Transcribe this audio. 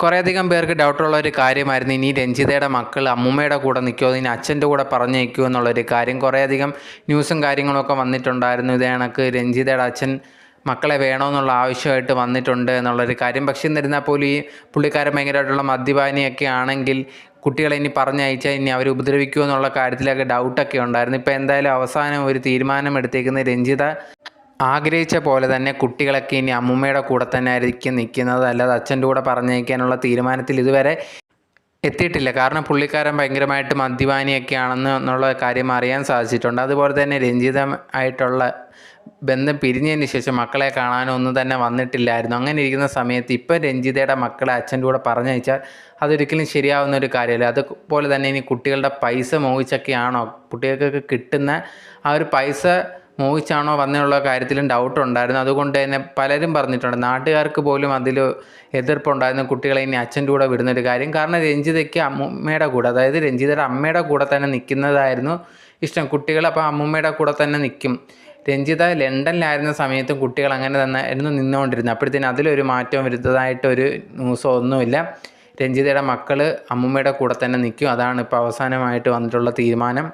കുറേയധികം പേർക്ക് ഡൗട്ടുള്ള ഒരു കാര്യമായിരുന്നു. ഇനി രഞ്ജിതയുടെ മക്കൾ അമ്മൂമ്മയുടെ കൂടെ നിൽക്കുമോ ഇനി അച്ഛന്റെ കൂടെ പറഞ്ഞു നിൽക്കുമോ എന്നുള്ളൊരു കാര്യം കുറേയധികം ന്യൂസും കാര്യങ്ങളൊക്കെ വന്നിട്ടുണ്ടായിരുന്നു. ഇതേ കണക്ക് രഞ്ജിതയുടെ അച്ഛൻ മക്കളെ വേണമെന്നുള്ള ആവശ്യമായിട്ട് വന്നിട്ടുണ്ട് എന്നുള്ളൊരു കാര്യം. പക്ഷേ എന്നിരുന്നാൽ പോലും ഈ പുള്ളിക്കാരൻ ഭയങ്കരമായിട്ടുള്ള മദ്യപാനിയൊക്കെ ആണെങ്കിൽ കുട്ടികളെ ഇനി പറഞ്ഞയച്ചാൽ ഇനി അവർ ഉപദ്രവിക്കുമോ എന്നുള്ള കാര്യത്തിലൊക്കെ ഡൗട്ടൊക്കെ ഉണ്ടായിരുന്നു. ഇപ്പോൾ എന്തായാലും അവസാനം ഒരു തീരുമാനം എടുത്തേക്കുന്നത് രഞ്ജിത. ആഗ്രഹിച്ച പോലെ തന്നെ കുട്ടികളൊക്കെ ഇനി അമ്മൂമ്മയുടെ കൂടെ തന്നെ ആയിരിക്കും നിൽക്കുന്നത്. അല്ലാതെ അച്ഛന്റെ കൂടെ പറഞ്ഞയക്കാനുള്ള തീരുമാനത്തിൽ ഇതുവരെ എത്തിയിട്ടില്ല. കാരണം പുള്ളിക്കാരൻ ഭയങ്കരമായിട്ട് മദ്യപാനിയൊക്കെ ആണെന്ന് എന്നുള്ള കാര്യം അറിയാൻ സാധിച്ചിട്ടുണ്ട്. അതുപോലെ തന്നെ രഞ്ജിതമായിട്ടുള്ള ബന്ധം പിരിഞ്ഞതിന് ശേഷം മക്കളെ കാണാനൊന്നും തന്നെ വന്നിട്ടില്ലായിരുന്നു. അങ്ങനെ ഇരിക്കുന്ന സമയത്ത് ഇപ്പം രഞ്ജിതയുടെ മക്കളെ അച്ഛന്റെ കൂടെ പറഞ്ഞയച്ചാൽ അതൊരിക്കലും ശരിയാവുന്ന ഒരു കാര്യമല്ല. അതുപോലെ തന്നെ ഇനി കുട്ടികളുടെ പൈസ മോഹിച്ചൊക്കെയാണോ കുട്ടികൾക്കൊക്കെ കിട്ടുന്ന ആ ഒരു പൈസ മോഹിച്ചാണോ വന്നുള്ള കാര്യത്തിലും ഡൗട്ട് ഉണ്ടായിരുന്നു. അതുകൊണ്ട് തന്നെ പലരും പറഞ്ഞിട്ടുണ്ട് നാട്ടുകാർക്ക് പോലും അതിൽ എതിർപ്പുണ്ടായിരുന്നു. കുട്ടികളെ ഇനി അച്ഛന്റെ കൂടെ വിടുന്നൊരു കാര്യം. കാരണം രഞ്ജിതയ്ക്ക് അമ്മൂമ്മയുടെ കൂടെ അതായത് രഞ്ജിതയുടെ അമ്മയുടെ കൂടെ തന്നെ നിൽക്കുന്നതായിരുന്നു ഇഷ്ടം. കുട്ടികൾ അപ്പോൾ അമ്മൂമ്മയുടെ കൂടെ തന്നെ നിൽക്കും. രഞ്ജിത ലണ്ടനിലായിരുന്ന സമയത്തും കുട്ടികൾ അങ്ങനെ തന്നെ ആയിരുന്നു നിന്നുകൊണ്ടിരുന്നത്. അപ്പോഴത്തേന് അതിലൊരു മാറ്റം വരുത്തതായിട്ടൊരു ന്യൂസോ ഒന്നുമില്ല. രഞ്ജിതയുടെ മക്കൾ അമ്മൂമ്മയുടെ കൂടെ തന്നെ നിൽക്കും. അതാണ് ഇപ്പോൾ അവസാനമായിട്ട് വന്നിട്ടുള്ള തീരുമാനം.